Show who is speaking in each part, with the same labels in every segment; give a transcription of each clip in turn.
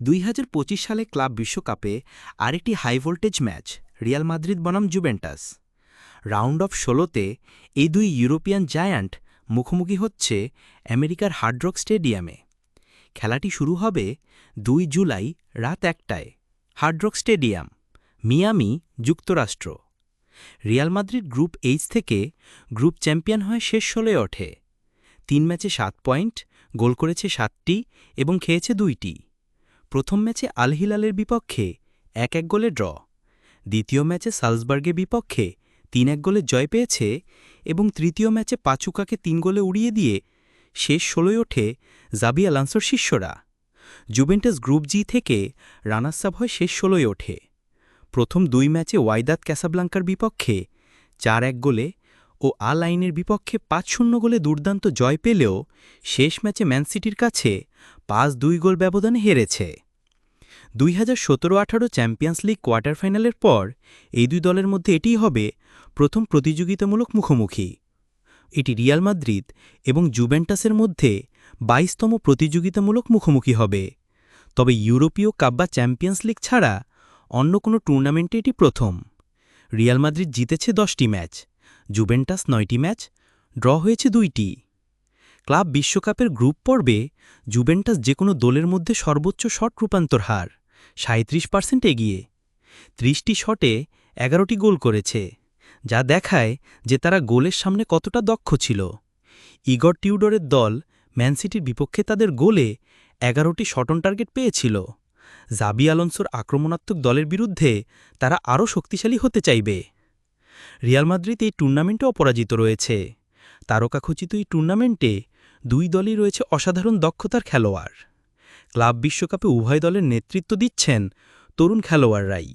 Speaker 1: দুই হাজার পঁচিশ সালে ক্লাব বিশ্বকাপে আরেকটি high voltage match, Real Madrid বনাম জুভেন্টাস। রাউন্ড অফ ষোলোতে এই দুই ইউরোপিয়ান জায়ান্ট মুখোমুখি হচ্ছে আমেরিকার হার্ডরক স্টেডিয়ামে। খেলাটি শুরু হবে দুই জুলাই রাত একটায়। হার্ডরক স্টেডিয়াম, মিয়ামি যুক্তরাষ্ট্র। রিয়াল মাদ্রিদ গ্রুপ এইচ থেকে গ্রুপ চ্যাম্পিয়ন হয়ে শেষ ষোলোয় ওঠে। তিন ম্যাচে সাত পয়েন্ট, গোল করেছে সাতটি এবং খেয়েছে দুইটি। প্রথম ম্যাচে আল হিলালের বিপক্ষে এক এক গোলে ড্র। দ্বিতীয় ম্যাচে সালসবার্গের বিপক্ষে তিন এক গোলে জয় পেয়েছে এবং তৃতীয় ম্যাচে পাচুকাকে তিন গোলে উড়িয়ে দিয়ে শেষ ষোলোয় ওঠে জাবি আলান্সোর শিষ্যরা। জুভেন্টাস গ্রুপ জি থেকে রানার্সাপ হয় শেষ ষোলোয় ওঠে। প্রথম দুই ম্যাচে ওয়াইদাত ক্যাসাব্লাঙ্কার বিপক্ষে চার এক গোলে ও আল আইনের বিপক্ষে পাঁচ শূন্য গোলে দুর্দান্ত জয় পেলেও শেষ ম্যাচে ম্যানসিটির কাছে পাঁচ দুই গোল ব্যবধানে হেরেছে। দুই হাজার সতেরো আঠারো চ্যাম্পিয়ন্স লিগ কোয়ার্টার ফাইনালের পর এই দুই দলের মধ্যে এটিই হবে প্রথম প্রতিযোগিতামূলক মুখোমুখি। এটি রিয়াল মাদ্রিদ এবং জুভেন্টাসের মধ্যে বাইশতম প্রতিযোগিতামূলক মুখোমুখি হবে। তবে ইউরোপীয় কাপ বা চ্যাম্পিয়ন্স লিগ ছাড়া অন্য কোনো টুর্নামেন্টে এটি প্রথম। রিয়াল মাদ্রিদ জিতেছে দশটি ম্যাচ, জুভেন্টাস নয়টি ম্যাচ, ড্র হয়েছে দুইটি। ক্লাব বিশ্বকাপের গ্রুপ পর্বে জুভেন্টাস যে কোনো দলের মধ্যে সর্বোচ্চ শট রূপান্তর হার সাঁত্রিশ পার্সেন্ট এগিয়ে। ত্রিশটি শটে এগারোটি গোল করেছে, যা দেখায় যে তারা গোলের সামনে কতটা দক্ষ ছিল। ইগর টিউডরের দল ম্যানসিটির বিপক্ষে তাদের গোলে এগারোটি শটন টার্গেট পেয়েছিল। জাবি আলোনসোর আক্রমণাত্মক দলের বিরুদ্ধে তারা আরও শক্তিশালী হতে চাইবে। রিয়াল মাদ্রিদ এই টুর্নামেন্টে অপরাজিত রয়েছে। তারকাখচিত এই টুর্নামেন্টে দুই দলই রয়েছে অসাধারণ দক্ষতার খেলোয়াড়। ক্লাব বিশ্বকাপে উভয় দলের নেতৃত্ব দিচ্ছেন তরুণ খেলোয়াড়রাই।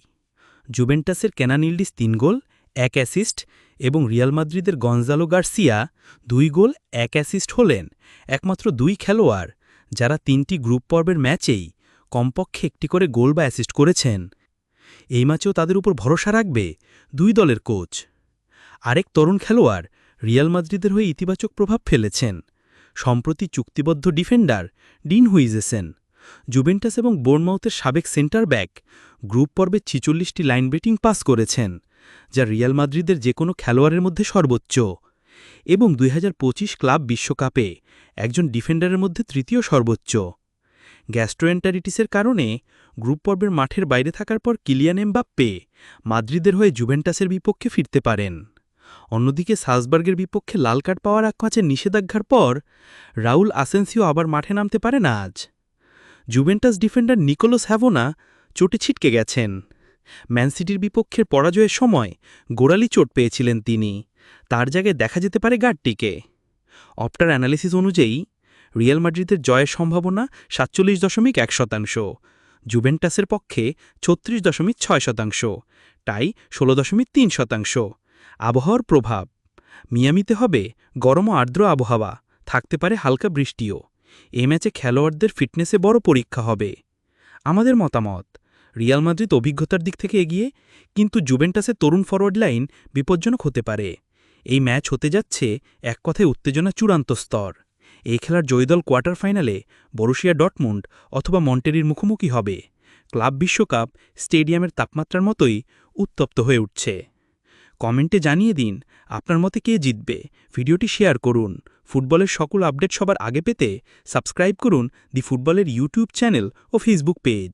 Speaker 1: জুভেন্টাসের কেনানিল্ডিস তিন গোল, এক অ্যাসিস্ট এবং রিয়াল মাদ্রিদের গঞ্জালো গার্সিয়া দুই গোল, এক অ্যাসিস্ট হলেন একমাত্র দুই খেলোয়াড় যারা তিনটি গ্রুপ পর্বের ম্যাচেই কমপক্ষে একটি করে গোল বা অ্যাসিস্ট করেছেন। এই ম্যাচেও তাদের উপর ভরসা রাখবে দুই দলের কোচ। আরেক তরুণ খেলোয়াড় রিয়াল মাদ্রিদের হয়ে ইতিবাচক প্রভাব ফেলেছেন। সম্প্রতি চুক্তিবদ্ধ ডিফেন্ডার ডিন হুইজেসেন। জুভেন্টাস এবং বোর্নমাউথের সাবেক সেন্টার ব্যাক গ্রুপ পর্বে ছিচল্লিশটি লাইন ব্রেটিং পাস করেছেন, যা রিয়াল মাদ্রিদের যে কোনো খেলোয়াড়ের মধ্যে সর্বোচ্চ। এবং দুই হাজার পঁচিশ ক্লাব বিশ্বকাপে একজন ডিফেন্ডারের মধ্যে তৃতীয় সর্বোচ্চ। গ্যাস্ট্রোএন্টারিটিসের কারণে গ্রুপ পর্বের মাঠের বাইরে থাকার পর কিলিয়ান এমবাপ্পে মাদ্রিদের হয়ে জুভেন্টাসের বিপক্ষে ফিরতে পারেন। অন্যদিকে সালসবার্গের বিপক্ষে লাল কার্ড পাওয়ার এক ম্যাচের নিষেধাজ্ঞার পর, রাউল আসেন্সিও আবার মাঠে নামতে পারে না আজ। জুভেন্টাস ডিফেন্ডার নিকোলোস হ্যাভোনা চোটে ছিটকে গেছেন। ম্যানসিটির বিপক্ষের পরাজয়ের সময় গোড়ালি চোট পেয়েছিলেন তিনি। তার জায়গায় দেখা যেতে পারে গার্ডটিকে। অপটার অ্যানালিসিস অনুযায়ী, রিয়াল মাদ্রিদের জয়ের সম্ভাবনা সাতচল্লিশ দশমিক এক শতাংশ, জুভেন্টাসের পক্ষে ছত্রিশ দশমিক ছয় শতাংশ, টাই ষোলো দশমিক তিন শতাংশ। আবহাওয়ার প্রভাব। মিয়ামিতে হবে গরম ও আর্দ্র আবহাওয়া, থাকতে পারে হালকা বৃষ্টিও। এ ম্যাচে খেলোয়াড়দের ফিটনেসে বড় পরীক্ষা হবে। আমাদের মতামত, রিয়াল মাদ্রিদ অভিজ্ঞতার দিক থেকে এগিয়ে কিন্তু জুভেন্টাসের তরুণ ফরওয়ার্ড লাইন বিপজ্জনক হতে পারে। এই ম্যাচ হতে যাচ্ছে এক কথায় উত্তেজনা চূড়ান্ত স্তর। এই খেলার জয়দল কোয়ার্টার ফাইনালে বরুশিয়া ডটমুন্ড অথবা মন্টেরির মুখোমুখি হবে। ক্লাব বিশ্বকাপ স্টেডিয়ামের তাপমাত্রার মতোই উত্তপ্ত হয়ে উঠছে। কমেন্টে জানিয়ে দিন আপনার মতে কে জিতবে। ভিডিওটি শেয়ার করুন। ফুটবলের সকল আপডেট সবার আগে পেতে সাবস্ক্রাইব করুন দি ফুটবলের ইউটিউব চ্যানেল ও ফেসবুক পেজ।